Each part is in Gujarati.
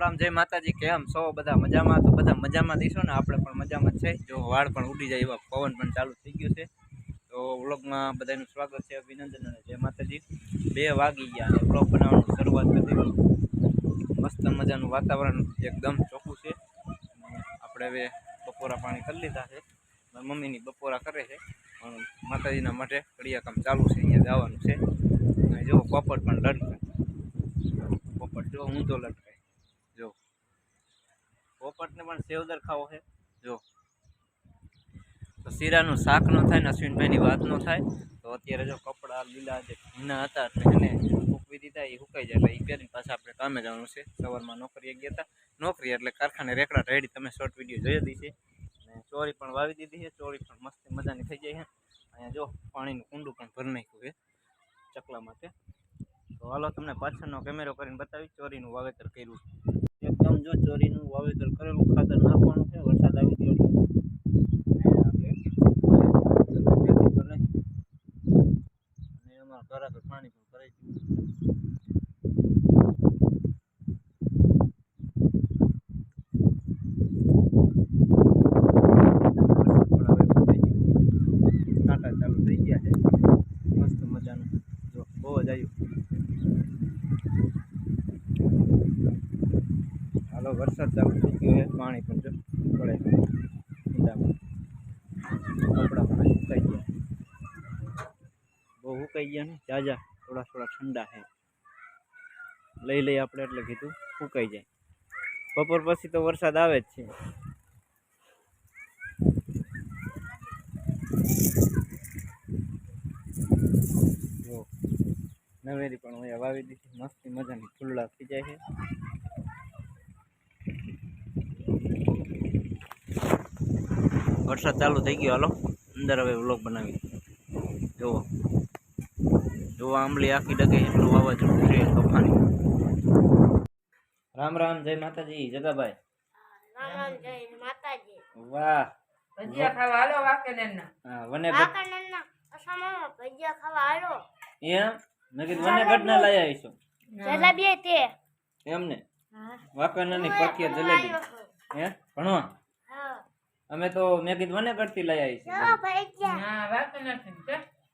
રામ જય માતાજી, કેમ છો? બધા મજામાં? તો બધા મજામાં દઈશું ને? આપણે પણ મજામાં છે. જો વાળ પણ ઉડી જાય એવા પવન પણ ચાલુ થઈ ગયું છે. તો વ્લોગમાં બધાનું સ્વાગત છે, અભિનંદન અને જય માતાજી. બે વાગી ગયા અને વ્લોગ બનાવવાનું શરૂઆત કરી મસ્ત મજાનું વાતાવરણ એકદમ ચોખ્ખું છે. આપણે હવે બપોરા પાણી કરી લીધા છે. મમ્મીની બપોરા કરે છે. પણ માતાજીના માટે કડિયા કામ ચાલુ છે, અહીંયા જવાનું છે. જો પોપટ પણ લટકાય પોપટ જો હું તો જો પોપટને પણ સેવદર ખાવો છે. જો. તો શીરાનું શાક ન થાય ને અશ્વિનભાઈની વાત ન થાય, તો અત્યારે જો કપડાં, લીલા જે ભીના હતા એને સૂકવી દીધા એ સુકાઈ જાય. એટલે એ પહેરીને પાછા આપણે કામે જવાનું છે. સવારમાં નોકરીએ ગયા હતા. નોકરી એટલે કારખાને રેકડા રેડી, તમે શોર્ટ વીડિયો જોઈ દીધી છે. અને ચોરી પણ વાવી દીધી છે. ચોરી પણ મસ્ત મજાની થઈ જાય છે. અહીંયા જો પાણીનું કુંડું પણ ભરી નાખ્યું છે ચકલા માટે. તો હાલો તમને પાછળનો કેમેરો કરીને બતાવી ચોરીનું વાવેતર કર્યું એકદમ જો ચોરીનું વાવેતર કરેલું ખાતર નાખવાનું છે વરસાદ આવી ગયો એટલે અને આપણે ખેતી તો નહીં અને અમારા ઘર આગળ પાણી પણ ભરાઈ ગયું વરસાદ પણ હવે થઈ ગયો કાંટા ચાલુ થઈ ગયા છે મસ્ત મજાનું જો બહુ જ આવ્યું હાલો વરસાદ ચાલુ થઈ ગયો છે પાણી પણ જો પડે છે ઊંડામાં કપડાં પણ સુકાઈ ગયા બહુ સુકાઈ ગયા ને જાજા થોડા થોડા ઠંડા છે લઈ લઈ આપણે એટલે કીધું, સુકાઈ જાય. બપોર પછી તો વરસાદ આવે જ છે. જો નવેરી પણ અહીંયા વાવી દીધી, મસ્તી મજાની ફૂલડા થઈ જાય છે. વરસાદ ચાલુ થઈ ગયો હાલો. અંદર હવે વ્લોગ બનાવી જુઓ. જુઓ આંબલી આખી ડગે એટલું વાવાઝોડું છે તોફાની રામ રામ જય માતાજી જગાભાઈ. રામ રામ જય માતાજી. વાહ. ભજીયા ખાવા હાલો વાકેનેરના હા વને ગઢ વાંકાનેરના ભજીયા ખાવા આલો એમ? મેં કીધું વને ગઢના લઈ આવીશું. જલેબી તે એમને? વાંકાનેરની પ્રખ્યાત જલેબી. હે? ભણવા અમે તો મેં કીધું મને ગઢથી લઈ આશુબેન કે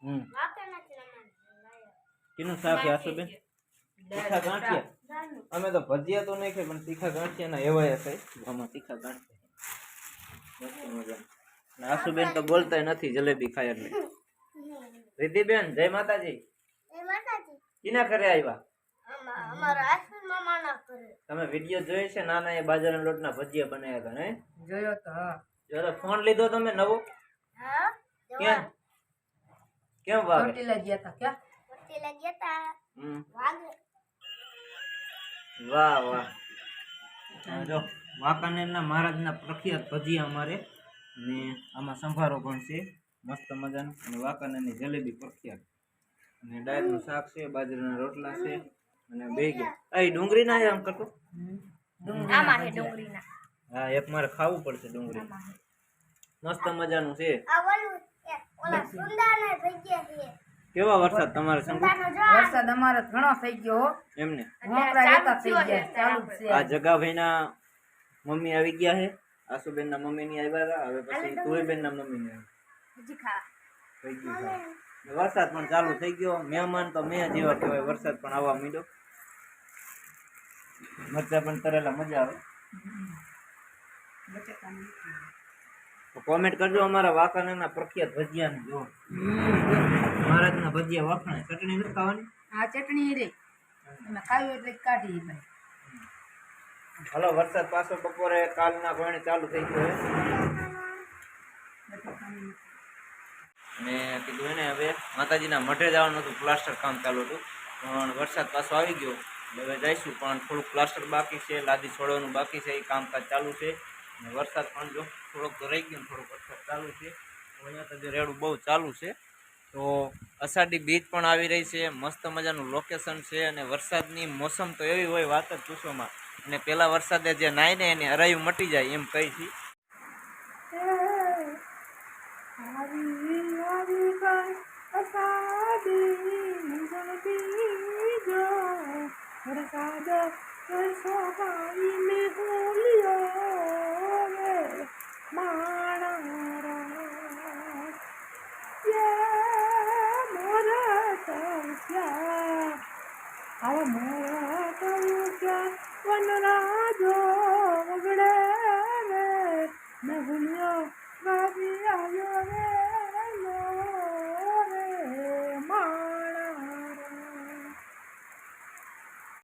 હમ. વાંકાનેરથી લાવ્યા. કિનું શાક આસુબેન? તીખા ગાંઠિયા? અમે તો ભજીયા તો નહીં ખાઈ પણ તીખા ગાંઠિયા ના એવા કઈ આમાં તીખા ગાંઠિયા. આસુબેન તો બોલતાય નથી જલેબી ખાય એટલે. રિદ્ધિબેન જય માતાજી. એ માતાજી. કિના ઘરે આવ્યા? તમે વીડિયો જોયો છે? નાના એ બાજરાના લોટના ભજીયા બનાવ્યા હતા ને? જોયો તો હા. જરા ફોન લીધો તમે નવો? હા કેમ? કેમ વાગે? ચોટીલા ગયા હતા ક્યાં? ચોટીલા ગયા હતા વાગે. વાહ વાહ. આ જો વાંકાનેરના મહારાજના પ્રખ્યાત ભજીયા અમારે ને આમાં સંભારો પણ છે. મસ્ત મજાનો. અને વાંકાનેરની જલેબી પ્રખ્યાત. અને ડાયરનું શાક છે બાજરાના રોટલા છે. અને બે ગયા. એ ડુંગળી ના આમ કરતો? આમાં છે ડુંગળીના. હા એક મારે ખાવું પડશે ડુંગળી. મસ્ત મજાનું છે. કેવા વરસાદ તમારે વરસાદ અમારે ઘણો થઈ ગયો એમને? થઈ ગયા ચાલુ જ છે. આ જગાભાઈના મમ્મી આવી ગયા છે. આસુબેનના મમ્મીની આવ્યા હતા હવે પછી તુરીબેનના ના મમ્મી ની. ને વરસાદ પણ ચાલુ થઈ ગયો. મહેમાન તો મેં જેવા કહેવાય વરસાદ પણ આવવા માંડ્યો. મરચા પણ તરેલા મજા આવે. તો કોમેન્ટ કરજો અમારા વાંકાનેરના પ્રખ્યાત ભજીયાને જો મહારાજના ભજીયા વખણાય ચટણી નથી ખાવાની? હા ચટણી રે. અમે ખાવી એટલે કાઢી ભાઈ હલો વરસાદ પાછો બપોરે કાલના ગોણે ચાલુ થઈ ગયો મેં અને કીધું એને હવે માતાજીના મઠે જવાનું હતું પ્લાસ્ટર કામ ચાલુ હતું. પણ વરસાદ પાછો આવી ગયો. હવે જઈશું, પણ થોડુંક પ્લાસ્ટર બાકી છે, લાદી છોડવાનું બાકી છે એ કામકાજ ચાલુ છે. અને વરસાદ પણ જો થોડોક તો રહી ગયો થોડોક વરસાદ ચાલુ છે. અહીંયા તો રેડું બહુ ચાલુ છે. તો અષાઢી બીજ પણ આવી રહી છે, મસ્ત મજાનું લોકેશન છે અને વરસાદની મોસમ તો એવી હોય વાત જ પૂછવામાં અને પેલા વરસાદે જે નાઈને એની અરાયું મટી જાય એમ કહી છે. લગાડો સોબાઈને હોલિયો રે માણા યે મોરા આવા મોરા